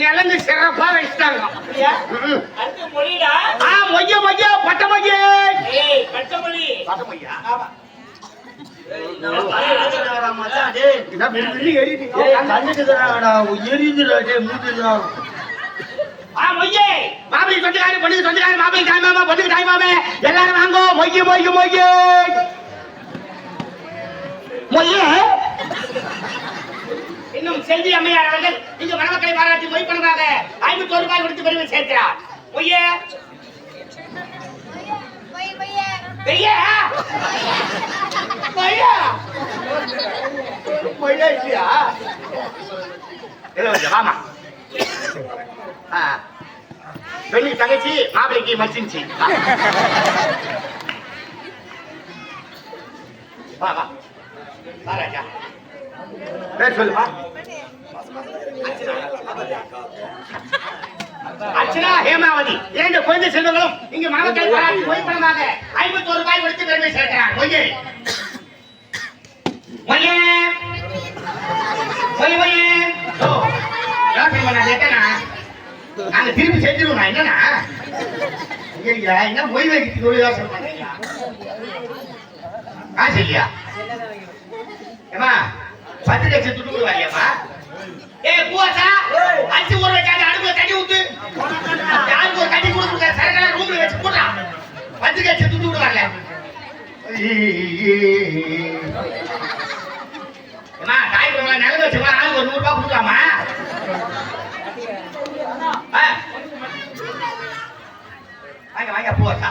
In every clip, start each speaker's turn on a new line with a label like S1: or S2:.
S1: நிலங்கு சிறப்பா வச்சுட்டாங்க மொய்ய மொய்ய பட்ட மொய்ய
S2: ஏய் பச்சை மொழி
S1: பட்ட மொய்யா
S2: ஆமா
S1: என்ன வெள்ளி எரியுதுங்க? ஆ, மொய்யே. மாப்பிள்ளை சொந்தக்காரி, பொண்ணுக்கு சொந்தக்காரி, மாமா, பொண்ணுக்கு தாய் மாமே. எல்லாரும் வாங்கோ. மொய்யு, மொய்யு, மொய்யு. மொய்யே. இன்னும் செல்வி அம்மையார் அவர்கள் இங்கு மணமக்களை பாராட்டி மொய் பணமாக ஐம்பத்தி ஒரு ரூபாய் கொடுத்து பெருமை சேர்க்கிறார். மொய்யே. பெய்யா. மொய்யா. மொய்யா இல்லையா? வாமா. பெண்ணுக்கு தங்கச்சி மாப்பிள்ளைக்கு மச்சின்ச்சி வா. வா வா. வா ராஜா பேர் சொல்லுமா அர்ச்சனா ஹேமாவதி இரண்டு குழந்தை செல்வங்களும் இங்கு மணமக்களை பாராட்டி மொய்ப்பணமாக ஐம்பத்தோரு ரூபாய் கொடுத்து பெருமை சேர்க்கிறார். மொய்யே மொய்யே மொய் மொய்யே ஓ யோசனை பண்ண கேட்டனா? நாங்க திருப்பி செஞ்சிருவோம் என்னன்னா ஐயா என்ன மொய் வைக்கிறதுக்கு ஒரு யோசனை பண்றீங்க காசு இல்லையா? ஏமா பத்து லட்சம் துட்டு கொடுவாரியாமா ஏ பூவாசா அஞ்சு ஊர் வச்சாங்க அடுப்புல தண்ணி ஊத்து. யாருக்கு ஒரு தண்ணி கொடுத்துருக்க சரக்கெல்லாம் ரூம்ல வச்சு போடலாம் பத்து லட்சம் துட்டு ஏமா தாய் நிலவு வச்சுக்கலாம் ஆளுக்கு ஒரு நூறு ரூபாய் கொடுக்கலாமா. வாங்க வாங்க பூவாசா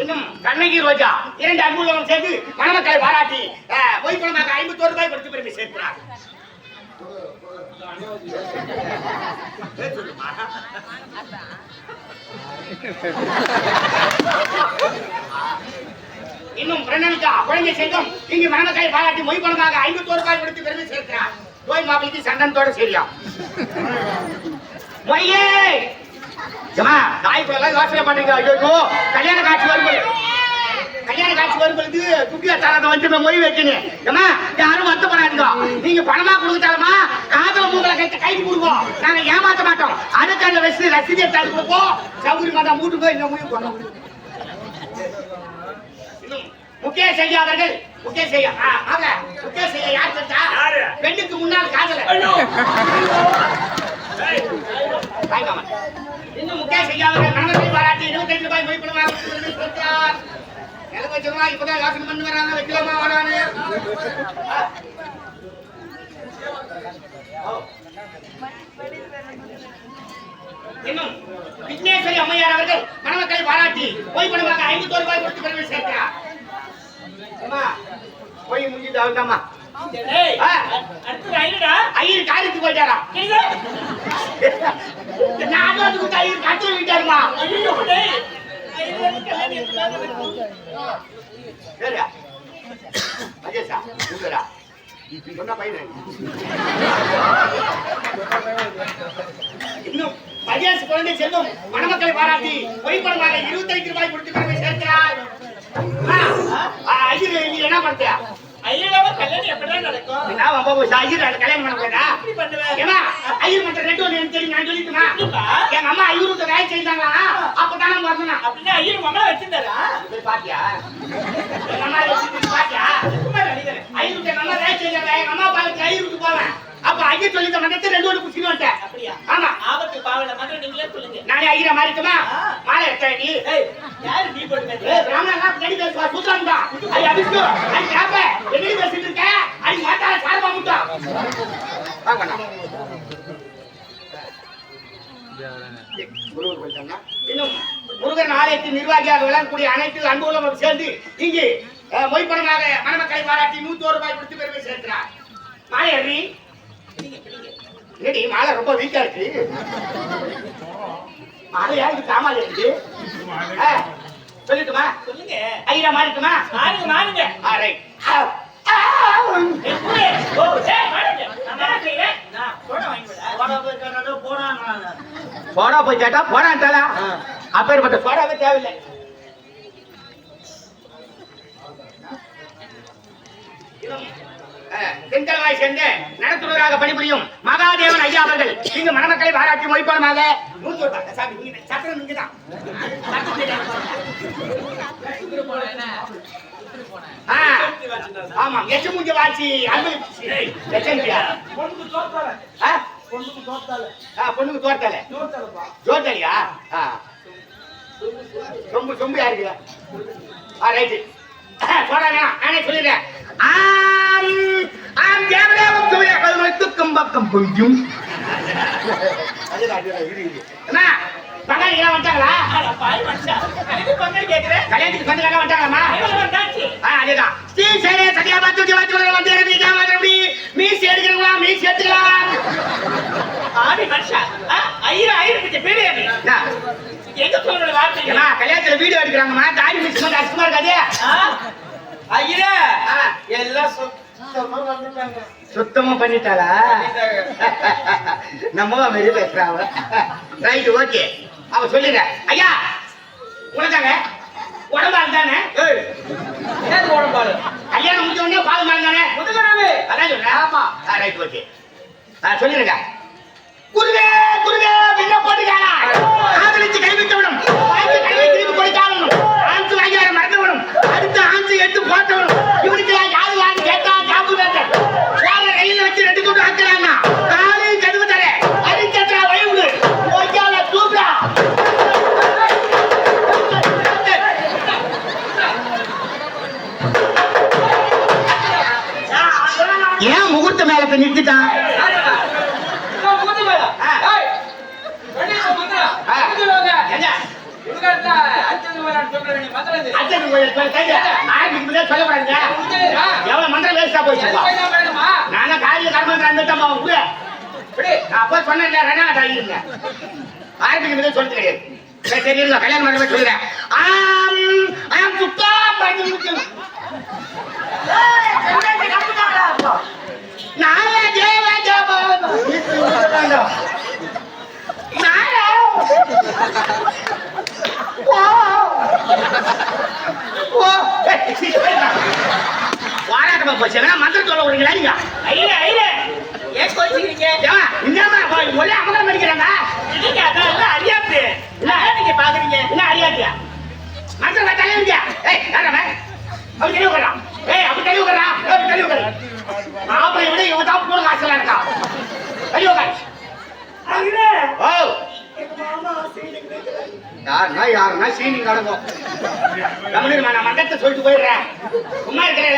S1: இன்னும் கண்ணகி ரோஜா இரண்டு அன்புள்ளவன் சேர்ந்து மணமக்களை பாராட்டி பொய்ப்பணமாக ஐம்பத்தோரு ரூபாய் கொடுத்து பெருமை சேர்க்கிறார். இன்னும் பிரண்ணனுக்கா குழந்தை செல்வம் இங்கு மணமக்களை பாராட்டி மொய்ப்பணமாக ஐம்பத்தோரு ரூபாய் கொடுத்து பெருமை சேர்க்கிறார். போய் மாப்பிளைக்கு சண்டனத்தோட சரியா மொய்யே! ஜமா தாய்க்குள்ள எல்லாம் யோசனை பண்றீங்க. ஐயோ கல்யாண காட்சி வரும்போது கல்யாண காட்சி வரும்போது குட்டியா தரத வந்து நான் மொய் வைக்கணும். ஏமா யாரும் வருத்தப்படாதீங்க. நீங்க பணமா கொடுத்தாலுமா காதல மூக்கல கைத்து கைக்கு கொடுப்போம். நாங்க ஏமாத்த மாட்டோம். அதுக்கு அந்த வச்சு ரசீதி எடுத்து கொடுப்போம். சௌகரி மாட்டா மூட்டு போய் இந்த மொய் பண்ண முக்கிய செய்யாதவர்கள் முக்கிய செய்ய ஆ, வாங்க. முக்கிய செய்ய யார்
S2: யாரு?
S1: பெண்ணுக்கு முன்னால் காதல
S2: ஐயோ.
S1: தாய் மாமன். இன்னும் முக்கிய செய்யாதவர்கள் மனதை பாராட்டி இருபத்தைந்து ரூபாய் மதிப்பிடமாக கொடுத்தார். நிலம் வச்சோமா இப்பதான் யோசனை பண்ணி வராங்க வைக்கலாமா வரானு இன்னும் விக்னேஸ்வரி அம்மையார் அவர்கள் மணமக்களை பாராட்டி போய் பணமாக ஐம்பத்தோரு ரூபாய் கொடுத்து பெருமை சேர்க்கிறார். போய் முடிஞ்சு அவன்தாம்மா ஐயர் காரியத்துக்கு போயிட்டாராம்
S2: கேக்குதா
S1: நானும் அதுக்கு ஐயர் விட்டாருமா? மகேஷா உங்களா சொன்ன பையன் இன்னும் மகேஷ் குழந்தை செல்வம் மணமக்களை பாராட்டி பொய்ப்பணமாக இருபத்தைந்து ரூபாய் கொடுத்து சேர்க்கிறார் ஆ, ஆ, ஐயர் நீ என்ன பண்ணியா
S2: ஐயடாவ கல்யாணம் எப்படிதான் நடக்கும்
S1: நான் ரொம்ப போய் ஐயர் அதை கல்யாணம் பண்ண
S2: பண்ணுவேன்
S1: ஏமா ஐயர் மற்ற ரெண்டு ஒன்று எனக்கு தெரியும் நான் சொல்லிட்டுமா? எங்க அம்மா ஐயர் விட்டு வேலை செய்தாங்களா? அப்பதான் நான் வரணும்
S2: அப்படின்னா ஐயர் மம்மள வச்சிருந்தாரா?
S1: போய் பாத்தியா? எங்க அம்மா வச்சுட்டு பாத்தியா?
S2: சும்மா நடிக்கிறேன்
S1: ஐயர் விட்டு எங்க அம்மா வேலை செய்தாங்க எங்க அம்மா பாலத்துக்கு ஐயர் விட்டு போவேன். அப்ப ஐயர் சொல்லி மண்டத்தை ரெண்டு ஒன்று குடிச்சிட்டு வந்துட்டேன்.
S2: அப்படியா?
S1: ஆமா.
S2: ஆபத்து பாவல மட்டும் நீங்களே சொல்லுங்க.
S1: நானே ஐயரை மாறிக்குமா. மாலை எடுத்த நீ.
S2: யாரு நீ போட்டு
S1: ஏய், பின்னாடி பேசுவா, ஐ, அபிஷ்டு, ஐ, கேப்ப, பேசிட்டு இருக்க? ஐ, மாட்டாள, சாரமா முட்டா. இன்னும் முருகன் ஆலயத்தின் நிர்வாகியாக விளங்கக்கூடிய அனைத்து அன்புகளும் சேர்ந்து இங்கு அஹ், மணமக்களை பாராட்டி நூத்தி ஒரு ரூபாய் கொடுத்து பெருமை சேர்க்கிறார். மாலை அடி மாலை ரொம்ப வீக்கா இருக்கு? அது யாருக்கு காமால இருக்கு சொல்லட்டுமா?
S2: சொல்லுங்க.
S1: ஐயா மாறிட்டுமா?
S2: மாறுங்க மாறுங்க. வரேன்.
S1: சோடா போய் கேட்டா போடான்ட்டாளா அப்பேற்பட்ட சோடாவே தேவையில்லை. தென்கலவாய் சேர்ந்து நடத்துவதாக பணிபுரியும் மகாதேவன் ஐயா அவர்கள் இங்கு மணமக்களை பாராட்டி மொழிப்படமாக நூத்தி ஒரு சாமி, நீங்க சத்திரம் நீங்கதான். ஆ, ஆமாம் எச்சு ஆ? பொண்ணுக்கு தோர்த்தல ஜோத்தலியா ஆ. சொம்பு யாருக்கு ரைட்டு நானே சொல்லிடுறேன் ஆம் தேவதேவம் கொஞ்சம் என்ன பங்காளிகளா வந்துட்டாங்களா
S2: பங்காளி.
S1: கல்யாணத்துக்கு சொந்தக்காரங்க வந்துட்டாங்களாமா அதேதான் ஸ்ரீ சேரே சதியா பார்த்து வச்சு வந்து ஜாமா ரவி மீசி எடுக்கிறீங்களா மீசி எடுத்துக்கலாம்
S2: ஆடி மனுஷன். ஆ, ஐயரு, ஐயரு பிச்சை, பேரு? எங்க சொல்ற
S1: கல்யாணத்துல வீடியோ எடுக்கிறாங்கம்மா தாடி மிஸ் பண்ணி அசுமா இருக்காதே?
S2: ஐயரே, எல்லாம் சுத்தமா வந்துட்டாங்க.
S1: சுத்தமா பண்ணிட்டாளா? நம்ம வெளியே பேசுறாவ ரைட் ஓகே அவ சொல்லுங்க. ஐயா உனதாங்க உடம்பா இருந்தானே
S2: என்னது உடம்பாடு?
S1: கல்யாணம் முடிஞ்ச உடனே பால்
S2: முதுகராவே.
S1: அதான் சொல்றேன். ஆமா. ரைட் ஓகே சொல்லிருங்க குருவே குருவே பின்ன போட்டுக்காரா ஆதரிச்சு கைவிட்டவனும் ஏன் முகூர்த்த மேலத்தை சரி இருங்க கல்யாணம் பண்ண சொல்லுறேன் ஆம் ஆம் சுத்தா பண்ணி நானே ஜெய தேவ நாய ஓ ஓ வாராட்டமா போச்சு வேணா மந்திரம் சொல்ல விடுறீங்களா நீங்க
S2: ஐயரே, ஐயரே, ஏன் கோச்சிக்கிறீங்க?
S1: ஏம்மா, இந்தாம்மா, ஒரே அமலம் பண்ணிக்கிறாங்க.
S2: இல்லைங்க, அதான் எல்லாம் நீங்க பாக்குறீங்க
S1: என்ன அறியாதியா மனுஷன் பார்த்தாலே ஏய், யார் அவன்? அவன் ஏய், அப்படி தெளிவுக்கிறான் அப்படி தெளிவு மாப்பிள்ளை விட இவன் தான் கூட காசுலாம் இருக்கா. தெளிவு உட்காரு. ஓ. யாருன்னா யாருன்னா சீனிங் நடக்கும் கம்முனிருமா, நான் மண்டத்தை சொல்லிட்டு போயிடுறேன் சும்மா இருக்கிறேன்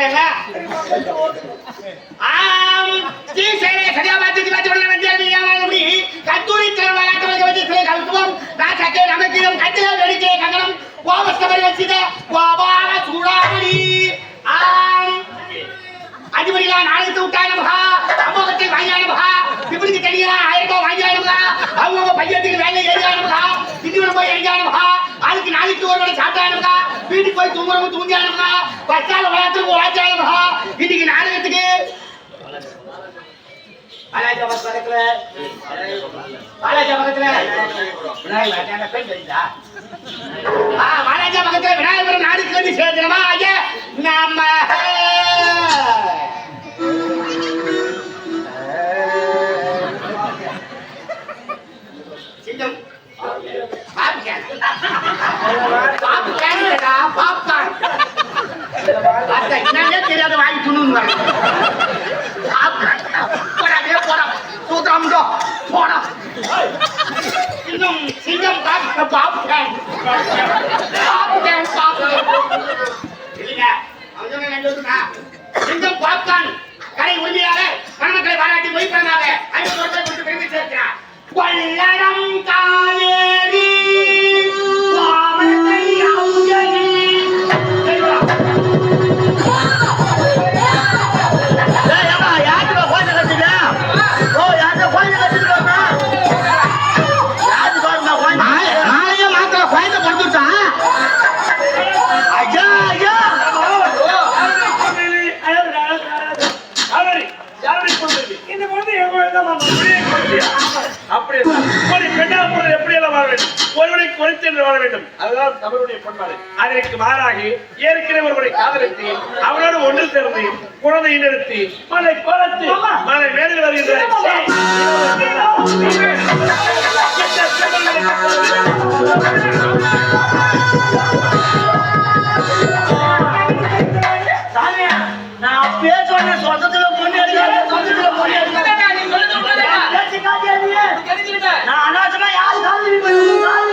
S1: போய் தூங்குறவங்க தூங்கியா நமகா பச்சால விளையாட்டுக்கு உழைச்சா இன்னைக்கு நாடகத்துக்கு? பாலாஜா பக்கத்துல பாலாஜா பக்கத்துல விநாயகர் ஆ பாலாஜா பக்கத்துல விநாயகபுரம் நாடுக்கு வந்து சேர்ந்துடமா ஐயா நம்ம சிங்கம். பாப்கார்ன்டா பாப்கார்ன் அத்தை என்னன்னே தெரியாத வாங்கி துணுங்க வரணும் போடா அப்படியே சிங்கம் பார்க்க பாப்கார்ன் பாப்கார்ன் பாப்கார்ன் இல்லைங்க அவன் சொன்ன ரெண்டு சிங்கம் பாப்கார்ன் கடை உரிமையாளர் மணமக்களை பாராட்டி மொழிப்பதனாக ஐந்து வருஷம் பெருமை சேர்க்கிறார்
S3: என்று வாழ வேண்டும். அதுதான் தமிழுடைய பண்பாடு அதற்கு மாறாக ஏற்கனவே ஒருவரை காதலித்து அவனோடு ஒன்று சேர்ந்து குழந்தை நிறுத்தி மலை குறைத்து மலை மேலில் வருகின்ற
S1: சாமி, நான் அனாவசியமா யாரு காதுல போய்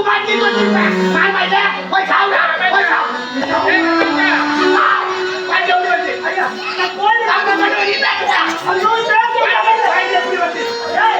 S2: தூக்கு மாட்டி வச்சிருப்பேன் மார்பாயில போய் சாவுடா போய் சாவு ஆ, வண்டி வந்து வருது. ஐயா, நான் போய் தப்பு பண்ணி நீ பேசுடா. ஐயோ, பேசுடா. வண்டி எப்படி வருது? ஏய், தப்பு பண்ணி